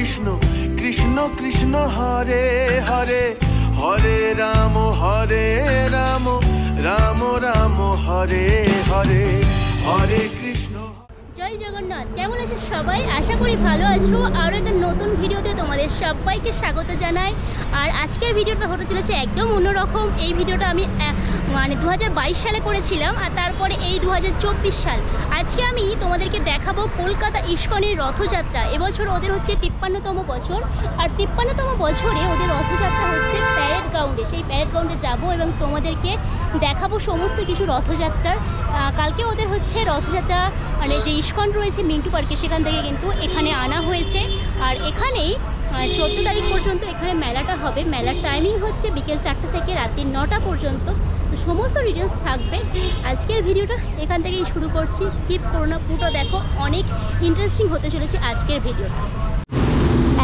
কৃষ্ণ কৃষ্ণ কৃষ্ণ হরে হরে হরে রাম হরে রাম রাম রাম, হরে হরে হরে কৃষ্ণ। জয় জগন্নাথ, কেমন আছো সবাই? আশা করি ভালো আছো। আরও একটা নতুন ভিডিওতে তোমাদের সবাইকে স্বাগত জানাই। আর আজকের ভিডিওটা হতে চলেছে একদম অন্যরকম। এই ভিডিওটা আমি মানে দু হাজার বাইশ সালে করেছিলাম আর তারপরে এই দু হাজার চব্বিশ সাল। আজকে আমি তোমাদেরকে দেখাবো কলকাতা ইস্কনের রথযাত্রা। এবছর ওদের হচ্ছে তিপ্পান্নতম বছর। আর তিপ্পান্নতম বছরে ওদের রথযাত্রা হচ্ছে প্যারেড গ্রাউন্ডে সেই প্যারেড গ্রাউন্ডে যাব এবং তোমাদেরকে দেখাবো সমস্ত কিছু রথযাত্রার। কালকে ওদের হচ্ছে রথযাত্রা মানে যে ইস্কন রয়েছে মিন্টু পার্কে, সেখান থেকে কিন্তু এখানে আনা হয়েছে। আর এখানেই চোদ্দ তারিখ পর্যন্ত এখানে মেলাটা হবে। মেলার টাইমিং হচ্ছে বিকেল চারটে থেকে রাত্রি নটা পর্যন্ত। তো সমস্ত ডিটেলস থাকবে। আজকের ভিডিওটা এখান থেকেই শুরু করছি। স্কিপ করো না, পুরো দেখো। অনেক ইন্টারেস্টিং হতে চলেছে আজকের ভিডিওটা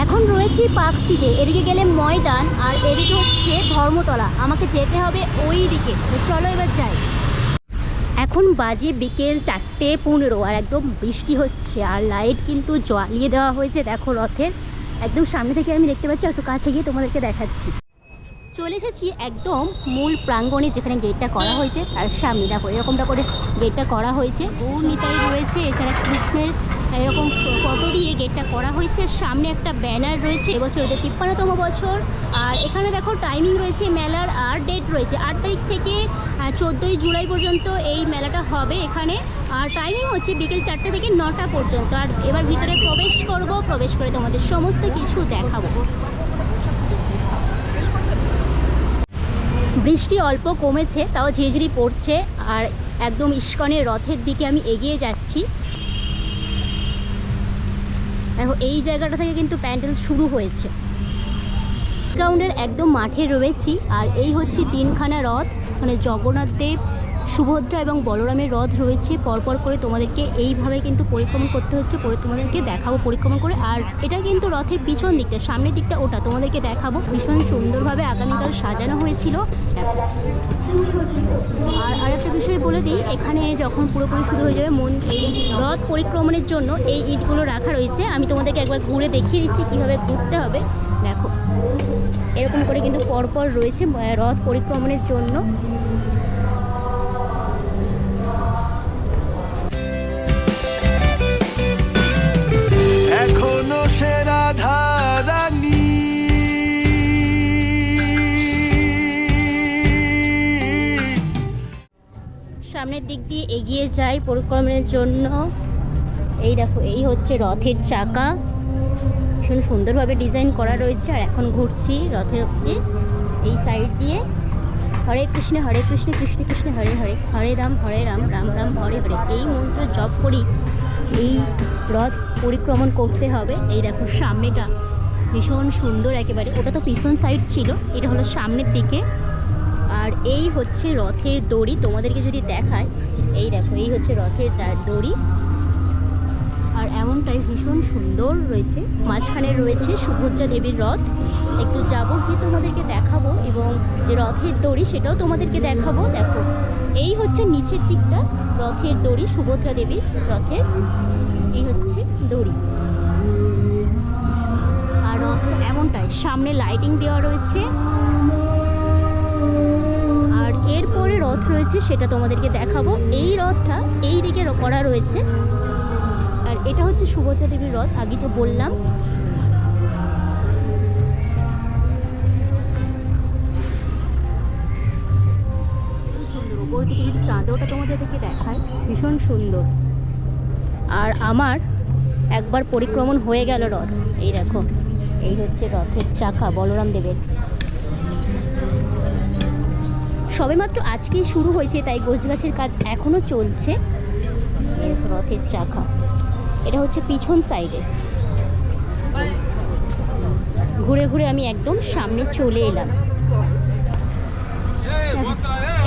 এখন রয়েছি পার্ক স্ট্রিটে। এদিকে গেলে ময়দান আর এদিকে হচ্ছে ধর্মতলা। আমাকে যেতে হবে ওই দিকে। চলো এবার যাই। এখন বাজে বিকেল চারটে পনেরো আর একদম বৃষ্টি হচ্ছে। আর লাইট কিন্তু জ্বালিয়ে দেওয়া হয়েছে, দেখো রথের। একদম সামনে থেকে আমি দেখতে পাচ্ছি একটু কাছে গিয়ে তোমাদেরকে দেখাচ্ছি। চলে এসেছি একদম মূল প্রাঙ্গণে যেখানে গেটটা করা হয়েছে, তার সামনে। দেখো, এরকমটা করে গেটটা করা হয়েছে। গৌর নিতাই রয়েছে, এছাড়া কৃষ্ণের এরকম ফটো দিয়ে গেটটা করা হয়েছে। সামনে একটা ব্যানার রয়েছে, এবছর ওদের তিপ্পান্নতম বছর। আর এখানে দেখো টাইমিং রয়েছে, মেলার আর ডেট রয়েছে। আট তারিখ থেকে চোদ্দোই জুলাই পর্যন্ত এই মেলাটা হবে এখানে। আর টাইমিং হচ্ছে বিকেল চারটে থেকে নটা পর্যন্ত। আর এবার ভিতরে প্রবেশ করব, প্রবেশ করে তোমাদের সমস্ত কিছু দেখাবো। বৃষ্টি অল্প কমেছে, তাও ঝিঝিরি পড়ছে, আর একদম ইস্কনের রথের দিকে আমি এগিয়ে যাচ্ছি। দেখো, এই জায়গাটা থেকে কিন্তু প্যান্ডেল শুরু হয়েছে। গ্রাউন্ডের একদম মাঠে রয়েছি, আর এই হচ্ছে তিনখানা রথ মানে জগন্নাথ দেব সুভদ্রা এবং বলরামের রথ রয়েছে, পরপর করে তোমাদেরকে এইভাবে কিন্তু পরিক্রমণ করতে হচ্ছে, পরে তোমাদেরকে দেখাবো পরিক্রমণ করে। আর এটা কিন্তু রথের পিছন দিকটা, সামনের দিকটা ওটা, তোমাদেরকে দেখাবো। ভীষণ সুন্দরভাবে আগামীকাল সাজানো হয়েছিল। দেখো। আর আরেকটা বিষয় বলে দিই, এখানে যখন পুরোপুরি শুরু হয়ে যাবে মন এই রথ পরিক্রমণের জন্য এই ইটগুলো রাখা রয়েছে। আমি তোমাদেরকে একবার ঘুরে দেখিয়ে দিচ্ছি কীভাবে ঘুরতে হবে। দেখো, এরকম করে কিন্তু পরপর রয়েছে রথ পরিক্রমণের জন্য। সামনের দিক দিয়ে এগিয়ে যাই পরিক্রমণের জন্য। এই দেখো, এই হচ্ছে রথের চাকা। ভীষণ সুন্দরভাবে ডিজাইন করা রয়েছে আর এখন ঘুরছি রথের অব্দি এই সাইড দিয়ে। হরে কৃষ্ণ হরে কৃষ্ণ কৃষ্ণ কৃষ্ণ, হরে হরে হরে রাম হরে রাম রাম রাম, হরে হরে। এই মন্ত্র জপ করি, এই রথ পরিক্রমণ করতে হবে। এই দেখো সামনেটা ভীষণ সুন্দর একেবারে। ওটা তো পিছন সাইড ছিল, এটা হলো সামনের দিকে। আর এই হচ্ছে রথের দড়ি, তোমাদেরকে যদি দেখায়, এই দেখো, এই হচ্ছে রথের তার দড়ি। আর এমনটাই ভীষণ সুন্দর রয়েছে। মাঝখানে রয়েছে সুভদ্রা দেবীর রথ। একটু যাব গিয়ে তোমাদেরকে দেখাবো এবং যে রথের দড়ি, সেটাও তোমাদেরকে দেখাবো। দেখো, এই হচ্ছে নিচের দিকটা, রথের দড়ি, সুভদ্রা দেবীর রথের এই হচ্ছে দড়ি। আর রথ এমনটাই, সামনে লাইটিং দেওয়া রয়েছে। আর এরপরে রথ রয়েছে, সেটা তোমাদেরকে দেখাবো। এই রথটা এই দিকে করা রয়েছে। আর এটা হচ্ছে সুভদ্রা দেবীর রথ, আগে তো বললাম। ওপর দিকে কিন্তু চাঁদোটা তোমাদেরকে দেখায়, ভীষণ সুন্দর। আর আমার একবার পরিক্রমণ হয়ে গেল রথ। এই দেখো, এই হচ্ছে রথের চাকা বলরাম দেবের। সবেমাত্র আজকেই শুরু হয়েছে, তাই গোছগাছের কাজ এখনও চলছে। রথের চাকা। এটা হচ্ছে পিছন সাইডে। ঘুরে ঘুরে আমি একদম সামনে চলে এলাম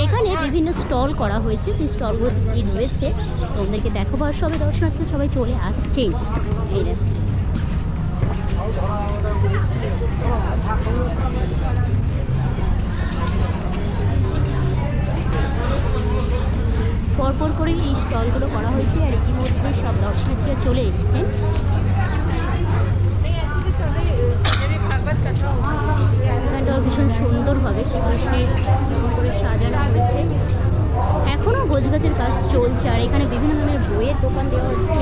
এখানে বিভিন্ন স্টল করা হয়েছে। সেই স্টলগুলো কি রয়েছে তোমাদেরকে দেখাবো আর সবাই দর্শনার্থী সবাই চলে দেখো। পরপর করে এই স্টলগুলো করা হয়েছে আর ইতিমধ্যে সব দর্শনার্থীরা চলে এখানটাও ভীষণ সুন্দরভাবে শ্রীকৃষ্ণের করে হয়েছে গোছগাছের কাজ চলছে, আর এখানে বিভিন্ন ধরনের বইয়ের দোকান দেওয়া হচ্ছে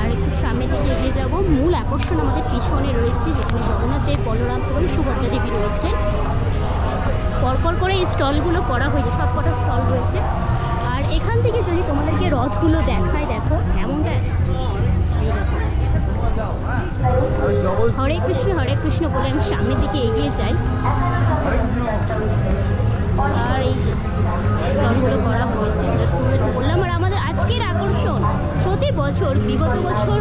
আর একটু সামনে দিকে এগিয়ে যাব। মূল আকর্ষণ আমাদের পিছনে রয়েছে, যেখানে জগন্নাথ দেব বলরাম এবং সুভদ্রা দেবী রয়েছে। পরপর করে এই স্টলগুলো করা হয়েছে সব কটা স্টল রয়েছে। আর এখান থেকে যদি তোমাদেরকে রথগুলো দেখায়, দেখো এমনটা হরে কৃষ্ণ হরে কৃষ্ণ বলে আমি সামনের দিকে এগিয়ে যাই। আর এই যে স্টলগুলো করা হয়েছে বললাম আর আমাদের আজকের আকর্ষণ, প্রতি বছর, বিগত বছর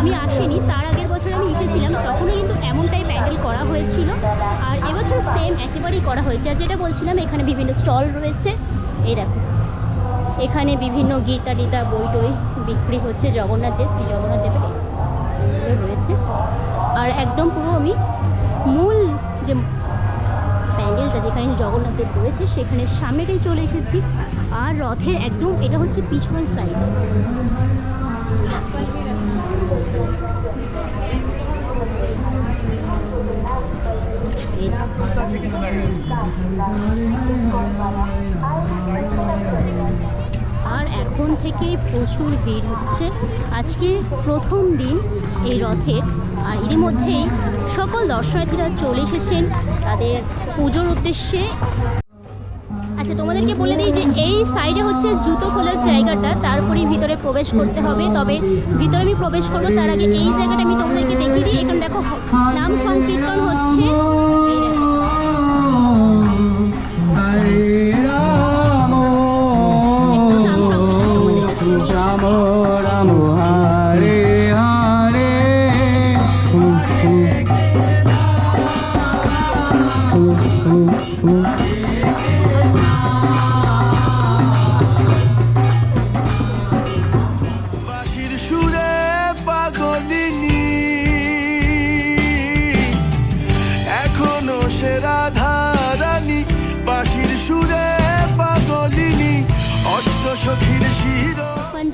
আমি আসিনি, তার আগের বছর আমি এসেছিলাম তখনও কিন্তু এমনটাই প্যান্ডেল করা হয়েছিল। আর এবছর সেম একেবারেই করা হয়েছে। আর যেটা বলছিলাম, এখানে বিভিন্ন স্টল রয়েছে। এই দেখো, এখানে বিভিন্ন গীতা টিতা বই টই বিক্রি হচ্ছে জগন্নাথ দেব, শ্রী জগন্নাথ দেবের রয়েছে। আর একদম পুরো আমি মূল যে প্যান্ডেলটা যেখানে জগন্নাথ দেব রয়েছে, সেখানে সামনেটাই চলে এসেছি। আর রথের একদম, এটা হচ্ছে পিছন সাইড আর এখন থেকেই প্রচুর ভিড় হচ্ছে। আজকে প্রথম দিন এই রথের। আর এর মধ্যেই সকল দর্শনার্থীরা চলে এসেছেন। তাদের পুজোর উদ্দেশ্যে। আচ্ছা তোমাদেরকে বলে দিই যে এই সাইডে হচ্ছে জুতো খোলার জায়গাটা, তারপরেই ভিতরে প্রবেশ করতে হবে। তবে ভিতরে আমি প্রবেশ করব তার আগে এই জায়গাটা আমি তোমাদেরকে দেখিয়ে দিই। এখানে দেখো, নাম সংকীর্তন হচ্ছে।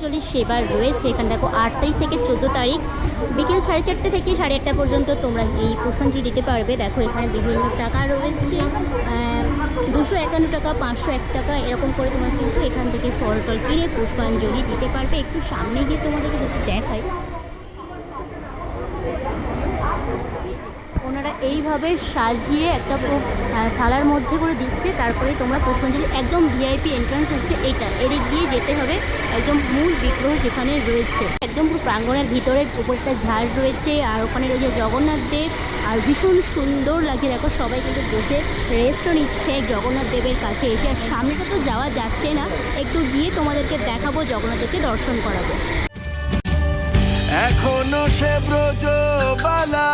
সেবার সেবা রয়েছে। এখানে দেখো আট তারিখ থেকে চোদ্দ তারিখ, বিকেল সাড়ে চারটে থেকে সাড়ে আটটা পর্যন্ত তোমরা এই পুষ্পাঞ্জলি দিতে পারবে। দেখো, এখানে বিভিন্ন টাকা রয়েছে। দুশো একান্ন টাকা, পাঁচশো এক টাকা, এরকম করে তোমরা কিন্তু এখান থেকে ফল টল কিনে পুষ্পাঞ্জলি দিতে পারবে। একটু সামনে গিয়ে তোমাদেরকে যদি দেখাই ওনারা এইভাবে সাজিয়ে একটা থালার মধ্যে করে দিচ্ছে, তারপরে তোমরা পুষ্পাঞ্জলি একদম ভিআইপি এন্ট্রান্স হচ্ছে এইটা। এদিক দিয়ে যেতে হবে একদম মূল বিগ্রহ যেখানে রয়েছে। একদম পুরো প্রাঙ্গণের ভিতরে উপরটা ঝাড় রয়েছে, আর ওখানে রয়েছে জগন্নাথ দেব, আর ভীষণ সুন্দর লাগে দেখো, সবাই কিন্তু বসে রেস্টও নিচ্ছে জগন্নাথ দেবের কাছে এসে। আর সামনেটা তো যাওয়া যাচ্ছে না, একটু গিয়ে তোমাদেরকে দেখাবো, জগন্নাথ দেবকে দর্শন করাবো। এখনও সে ব্রজবালা।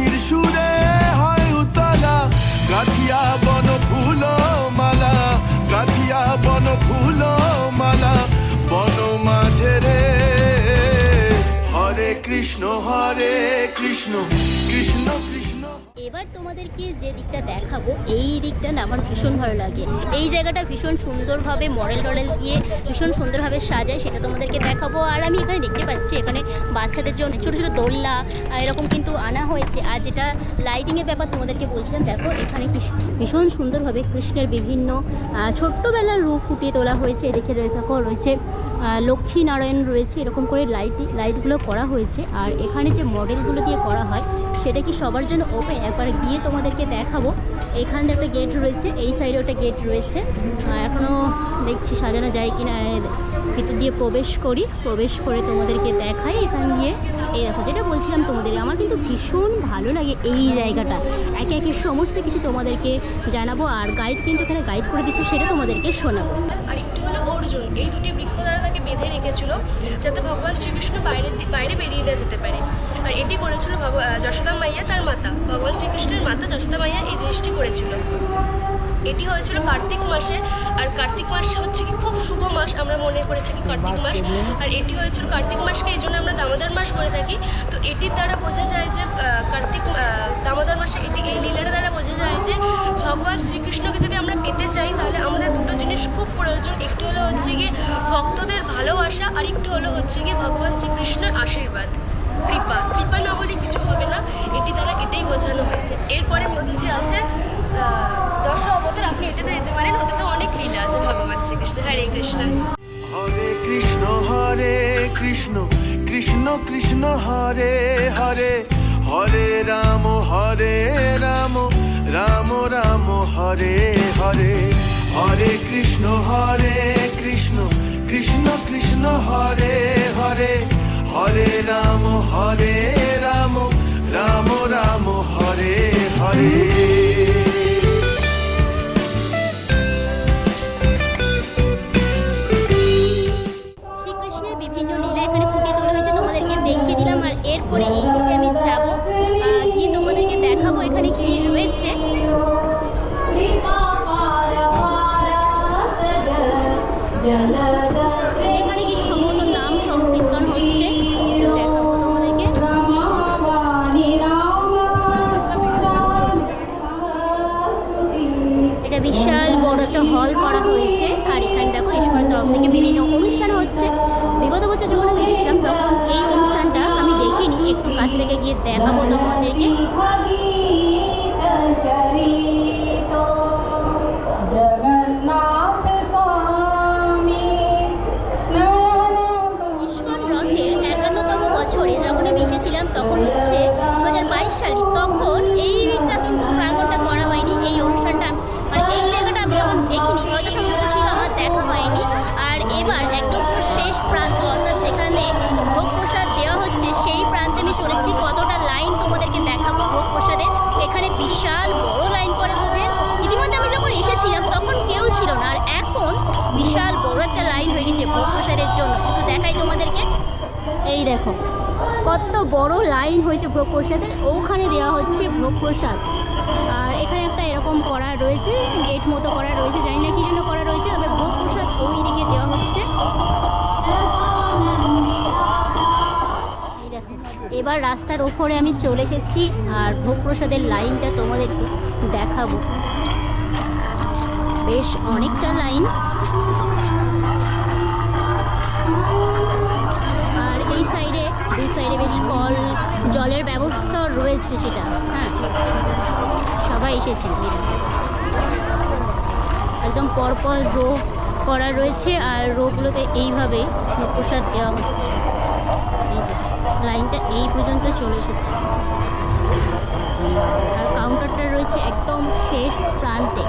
বাঁশির সুরে হয় উতলা। গাথিয়া বন ফুল মালা গাথিয়া বন ফুল মালা বন মাঝে রে হরে কৃষ্ণ হরে কৃষ্ণ। এবার তোমাদেরকে যে দিকটা দেখাবো এই দিকটা না আমার ভীষণ ভালো লাগে। এই জায়গাটা ভীষণ সুন্দরভাবে মডেল টডেল দিয়ে ভীষণ সুন্দরভাবে সাজায় সেটা তোমাদেরকে দেখাবো। আর আমি এখানে দেখতে পাচ্ছি এখানে বাচ্চাদের জন্য ছোটো ছোটো দোলনা এরকম কিন্তু আনা হয়েছে। আর যেটা লাইটিংয়ের ব্যাপার তোমাদেরকে বলছিলাম দেখো এখানে ভীষণ সুন্দরভাবে কৃষ্ণের বিভিন্ন ছোট্টবেলার রূপ ফুটিয়ে তোলা হয়েছে। এদিকে দেখো রয়েছে আহ, লক্ষ্মী নারায়ণ রয়েছে এরকম করে লাইট লাইটগুলো করা হয়েছে। আর এখানে যে মডেলগুলো দিয়ে করা হয় সেটা কি সবার জন্য ওপেন একবার গিয়ে তোমাদেরকে দেখাবো। এখানে একটা গেট রয়েছে, এই সাইডে একটা গেট রয়েছে। এখনও দেখছি সাজানো যায় কি না ভিতর দিয়ে প্রবেশ করি। প্রবেশ করে তোমাদেরকে দেখাই এখান দিয়ে। এই দেখো, যেটা বলছিলাম তোমাদের, আমার কিন্তু ভীষণ ভালো লাগে এই জায়গাটা। একে একে সমস্ত কিছু তোমাদেরকে জানাব, আর গাইড কিন্তু এখানে গাইড করে দিচ্ছে সেটা তোমাদেরকে শোনাবো। আর অর্জুন, এই দুটি বৃক্ষ দ্বারা তাকে বেঁধে রেখেছিল যাতে ভগবান শ্রীকৃষ্ণ বাইরে বাইরে বেরিয়ে না যেতে পারে। আর এটি করেছিল যশোদা মাইয়া তার মাতা। ভগবান শ্রীকৃষ্ণের মাতা যশোদা মাইয়া এই জিনিসটি করেছিল। এটি হয়েছিল কার্তিক মাসে আর কার্তিক মাস হচ্ছে কি খুব শুভ মাস আমরা মনে করে থাকি কার্তিক মাস আর এটি হয়েছিল কার্তিক মাসকে এই জন্য আমরা দামোদর মাস করে থাকি। তো এটির দ্বারা বোঝা যায় যে কার্তিক দামোদর মাসে এটি এই লীলাটা দ্বারা বোঝা যায় যে ভগবান শ্রীকৃষ্ণকে যদি আমরা পেতে চাই তাহলে আমাদের দুটো জিনিস খুব প্রয়োজন। একটু হলো হচ্ছে গিয়ে ভক্তদের ভালোবাসা আর একটু হলো হচ্ছে গিয়ে ভগবান শ্রীকৃষ্ণের আশীর্বাদ কৃপা। আছে, ভগবান শ্রীকৃষ্ণ। হরে কৃষ্ণ। হরে কৃষ্ণ হরে কৃষ্ণ কৃষ্ণ কৃষ্ণ, হরে হরে। হরে রাম হরে রাম রাম রাম, হরে হরে। হরে কৃষ্ণ হরে কৃষ্ণ কৃষ্ণ কৃষ্ণ, হরে হরে। হরে রাম হরে রাম রাম রাম, হরে হরে। দেখো, কত বড় লাইন হয়েছে ভোগ প্রসাদের ওখানে দেওয়া হচ্ছে ভোগ প্রসাদ আর এখানে একটা এরকম করা রয়েছে গেট মতো করা রয়েছে, জানি না কি জন্য করা রয়েছে, তবে ভোগ প্রসাদ ওই দিকে দেওয়া হচ্ছে এবার রাস্তার ওপরে আমি চলে এসেছি, আর ভোগ প্রসাদের লাইনটা তোমাদেরকে দেখাবো। বেশ অনেকটা লাইন সাইডে বেশ কল, জলের ব্যবস্থা রয়েছে সেটা। হ্যাঁ। সবাই দেখো। একদম পরপর রো করা রয়েছে আর রোগুলোতে এইভাবেই প্রসাদ দেওয়া হচ্ছে। এই যে, লাইনটা এই পর্যন্ত চলে এসেছে। আর কাউন্টারটা রয়েছে একদম শেষ প্রান্তে।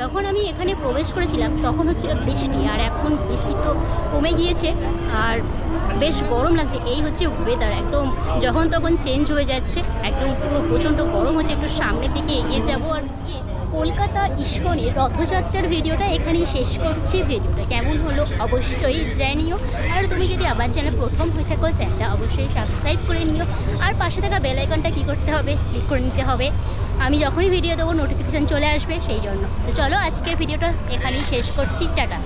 যখন আমি এখানে প্রবেশ করেছিলাম, তখন হচ্ছিল বৃষ্টি, আর এখন বৃষ্টি তো কমে গিয়েছে। আর বেশ গরম লাগছে। এই হচ্ছে ওয়েদার একদম যখন তখন চেঞ্জ হয়ে যাচ্ছে, একদম পুরো প্রচণ্ড গরম হচ্ছে। একটু সামনের দিকে এগিয়ে যাব আর গিয়ে কলকাতা ইস্কনের রথযাত্রার ভিডিওটা এখানেই শেষ করছি ভিডিওটা। কেমন হলো অবশ্যই জানিও। আর তুমি যদি আবার চ্যানেল প্রথম হয়ে থাকো চ্যানেলটা অবশ্যই সাবস্ক্রাইব করে নিও। আর পাশে থাকা বেল আইকনটা কী করতে হবে ক্লিক করে নিতে হবে। আমি যখনই ভিডিও দেবো নোটিফিকেশান চলে আসবে, সেই জন্য। তো চলো আজকের ভিডিওটা এখানেই শেষ করছি। টাটা।